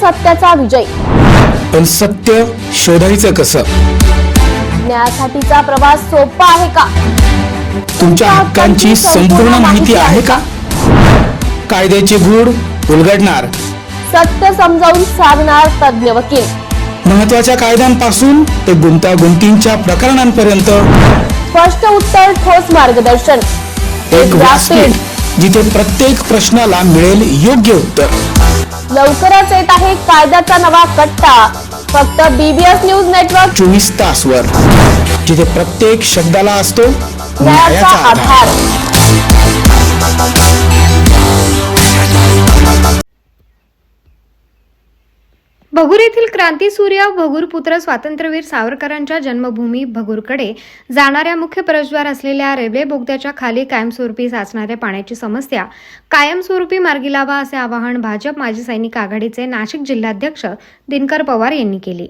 सत्याचा विजय. पण सत्य शोधायचं कसं? न्यायासाठीचा प्रवास सोपा आहे का? तुमच्या हक्कांची संपूर्ण माहिती आहे का? कायद्याचे गूढ उलगडणार. सत्य समजावून सांगणार तज्ञ वकील. महत्त्वाच्या कायद्यांपासून ते गुंतागुंतींच्या प्रकरणांपर्यंत. स्पष्ट उत्तर ठोस मार्गदर्शन. एक व्यासपीठ. जिथे प्रत्येक प्रश्नाला मिळेल योग्य उत्तर. लवकरच येत आहे कायद्याचा नवा कट्टा. फक्त बीबीएस न्यूज नेटवर्क चोवीस तास वर जिथे प्रत्येक शब्दाला असतो न्यायाचा आधार. भगूर येथील क्रांतीसूर्य भगूरपुत्र स्वातंत्र्यवीर सावरकरांच्या जन्मभूमी भगूरकडे जाणाऱ्या मुख्य प्रवेशद्वार असलेल्या रेल्वे बोगद्याच्या खाली कायमस्वरूपी साचणाऱ्या पाण्याची समस्या कायमस्वरूपी मार्गी लावा असे आवाहन भाजप माजी सैनिक आघाडीचे नाशिक जिल्हाध्यक्ष दिनकर पवार यांनी केले.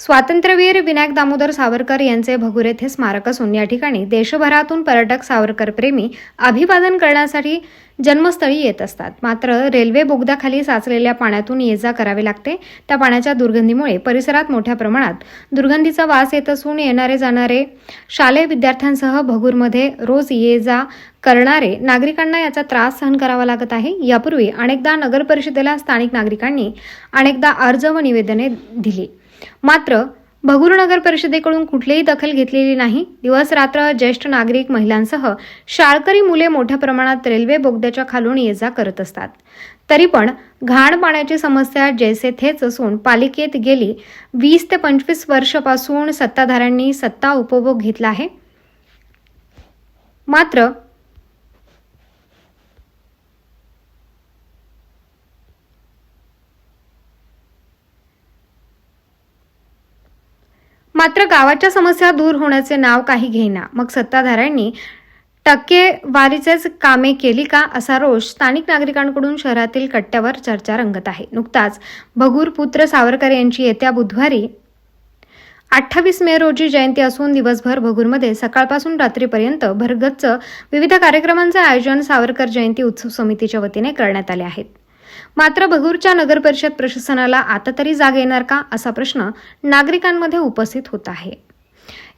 स्वातंत्र्यवीर विनायक दामोदर सावरकर यांचे भगुर येथे स्मारक असून या ठिकाणी देशभरातून पर्यटक सावरकर प्रेमी अभिवादन करण्यासाठी जन्मस्थळी येत असतात. मात्र रेल्वे बोगद्याखाली साचलेल्या पाण्यातून ये जा करावे लागते. त्या पाण्याच्या दुर्गंधीमुळे परिसरात मोठ्या प्रमाणात दुर्गंधीचा वास येत असून येणारे जाणारे शालेय विद्यार्थ्यांसह भगूरमध्ये रोज ये जा करणारे नागरिकांना याचा त्रास सहन करावा लागत आहे. यापूर्वी अनेकदा नगर परिषदेला स्थानिक नागरिकांनी अनेकदा अर्ज व निवेदने दिली. मात्र भगूर नगर परिषदेकडून कुठलीही दखल घेतलेली नाही. दिवस रात्र ज्येष्ठ नागरिक महिलांसह शाळकरी मुले मोठ्या प्रमाणात रेल्वे बोगद्याच्या खालून ये जा करत असतात. तरी पण घाण पाण्याची समस्या जैसे थेच असून पालिकेत गेली वीस ते पंचवीस वर्षापासून सत्ताधाऱ्यांनी सत्ता उपभोग घेतला आहे. मात्र मात्र गावाच्या समस्या दूर होण्याचे नाव काही घेईना. मग सत्ताधाऱ्यांनी टक्केवारीचेच कामे केली का असा रोष स्थानिक नागरिकांकडून शहरातील कट्ट्यावर चर्चा रंगत आहे. नुकताच भगूर पुत्र सावरकर यांची येत्या बुधवारी अठ्ठावीस मे रोजी जयंती असून दिवसभर भगूरमध्ये सकाळपासून रात्रीपर्यंत भरगच्च विविध कार्यक्रमांचं आयोजन सावरकर जयंती उत्सव समितीच्या वतीने करण्यात आले आहेत. मात्र भगूरच्या नगरपरिषद प्रशासनाला आता तरी जाग येणार का असा प्रश्न नागरिकांमध्ये उपस्थित होत आहे.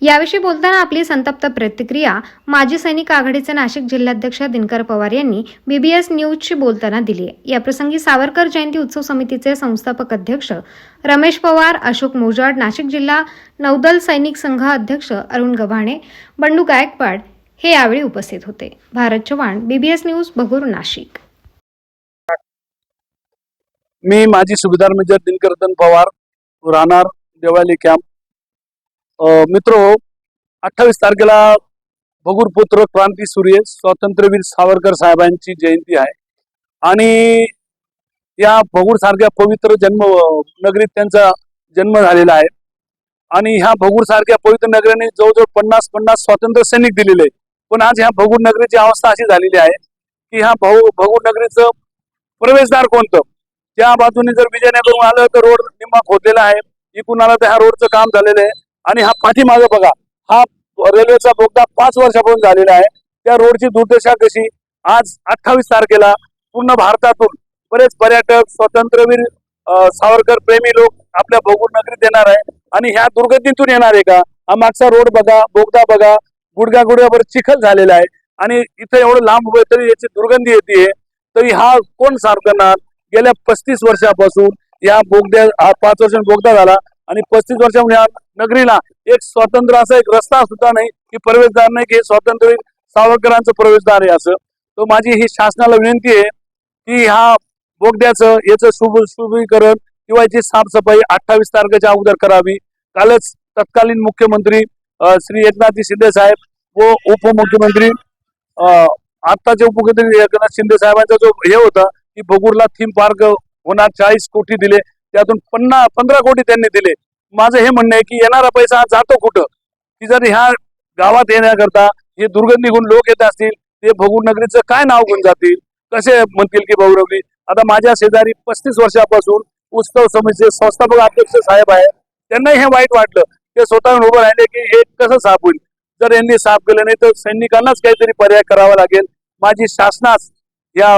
याविषयी बोलताना आपली संतप्त प्रतिक्रिया माजी सैनिक आघाडीचे नाशिक जिल्हाध्यक्ष दिनकर पवार यांनी बीबीएस न्यूजशी बोलताना दिली. आहे याप्रसंगी सावरकर जयंती उत्सव समितीचे संस्थापक अध्यक्ष रमेश पवार अशोक मोजाड नाशिक जिल्हा नौदल सैनिक संघ अध्यक्ष अरुण गव्हाणे बंडू गायकवाड हे यावेळी उपस्थित होते. भारत चव्हाण बीबीएस न्यूज बघूर नाशिक. मी माजी सुभेदार मेजर दिनकरतन पवार राहणार देवाली कॅम्प मित्र हो, अठ्ठावीस तारखेला भगूर पुत्र क्रांती सूर्य स्वातंत्र्यवीर सावरकर साहेबांची जयंती आहे. आणि या भगूर सारख्या पवित्र जन्म नगरीत त्यांचा जन्म झालेला आहे. आणि ह्या भगूर सारख्या पवित्र नगरीने जवळजवळ पन्नास पन्नास स्वातंत्र्य सैनिक दिलेले आहे. पण आज ह्या भगूर नगरीची अवस्था अशी झालेली आहे की ह्या भाऊ भगूर नगरीचं प्रवेशद्वार कोणतं? त्या बाजूने जर विजयनगरहून आलं तर रोड निम्मा खोदलेला आहे. इकून आलं तर ह्या रोडचं काम झालेलं आहे. आणि हा पाठीमागं बघा हा रेल्वेचा बोगदा पाच वर्षापासून झालेला आहे. त्या रोडची दुर्दशा कशी? आज अठ्ठावीस तारखेला पूर्ण भारतातून बरेच पर्यटक स्वातंत्र्यवीर सावरकर प्रेमी लोक आपल्या भोगूर नगरीत येणार आहे. आणि ह्या दुर्गतीतून येणार आहे का? हा मागचा रोड बघा बोगदा बघा गुडघ्या गुडघ्यावर चिखल झालेला आहे. आणि इथं एवढं लांब उभे तरी याची दुर्गंधी येते तरी हा कोण साफ करणार गेल्या पस्तीस वर्षापासून या बोगद्या हा पाच वर्ष बोगदा झाला आणि पस्तीस वर्षामुळे या नगरीला एक स्वतंत्र असा एक रस्ता सुद्धा नाही की प्रवेशद्वार नाही की हे स्वातंत्र्य सावरकरांचं प्रवेशद्वार आहे असं. तो माझी ही शासनाला विनंती आहे की ह्या बोगद्याचं याचं शुभ शुभीकरण किंवा याची साफसफाई अठ्ठावीस तारखेच्या अगोदर करावी. कालच तत्कालीन मुख्यमंत्री श्री एकनाथजी शिंदे साहेब व उपमुख्यमंत्री आत्ताचे उपमुख्यमंत्री एकनाथ शिंदे साहेबांचा जो हे होता की भगूरला थीम पार्क होणार चाळीस कोटी दिले. त्यातून पन्ना पंधरा कोटी त्यांनी दिले. माझं हे म्हणणं आहे की येणारा पैसा हा जातो कुठं? की जर ह्या गावात येण्याकरता हे दुर्गंधीहून लोक येत असतील ते भगूर नगरीचं काय नाव घेऊन जातील? कसे म्हणतील की भाऊरवली आता माझ्या शेजारी पस्तीस वर्षापासून उत्सव समितीचे संस्थापक अध्यक्ष साहेब आहे त्यांनाही हे वाईट वाटलं. ते स्वतःहून उभं राहिले की हे कसं साफ होईल? जर यांनी साफ केलं नाही तर सैनिकांनाच काहीतरी पर्याय करावा लागेल. माझी शासनास या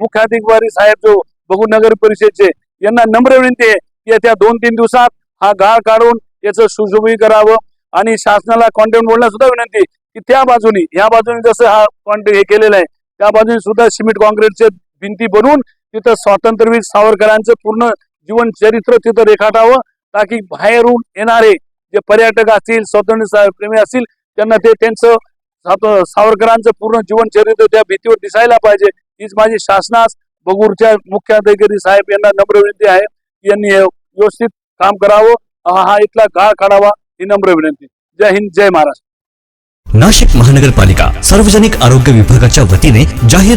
मुख्याधिकारी साहेब जो बघू नगर परिषदचे यांना नम्र विनंती आहे की येत्या दोन तीन दिवसात हा गाळ काढून याचं सुशोभी करावं आणि शासनाला कॉन्टेंट बोलण्यास सुद्धा विनंती की त्या बाजूनी ह्या बाजूने जसं हा कॉन्टेंट हे केलेलं आहे त्या बाजूने सुद्धा सिमेंट कॉन्क्रीटचे भिंती बनवून तिथं स्वातंत्र्यवीर सावरकरांचं पूर्ण जीवन चरित्र तिथं रेखाटावं ताकी बाहेरून येणारे जे पर्यटक असतील स्वातंत्र्य प्रेमी असतील त्यांना ते त्यांचं सावरकरांचं पूर्ण जीवन चरित्र त्या भीतीवर दिसायला पाहिजे. हीच माझी शासनास बगूरच्या मुख्याधिकारी साहेब यांना नम्र विनंती आहे. यांनी व्यवस्थित काम करावं. हा हा इथला गाळ काढावा ही नम्र विनंती. जय हिंद जय महाराष्ट्र. नाशिक महानगरपालिका सार्वजनिक आरोग्य विभागाच्या वतीने जाहीर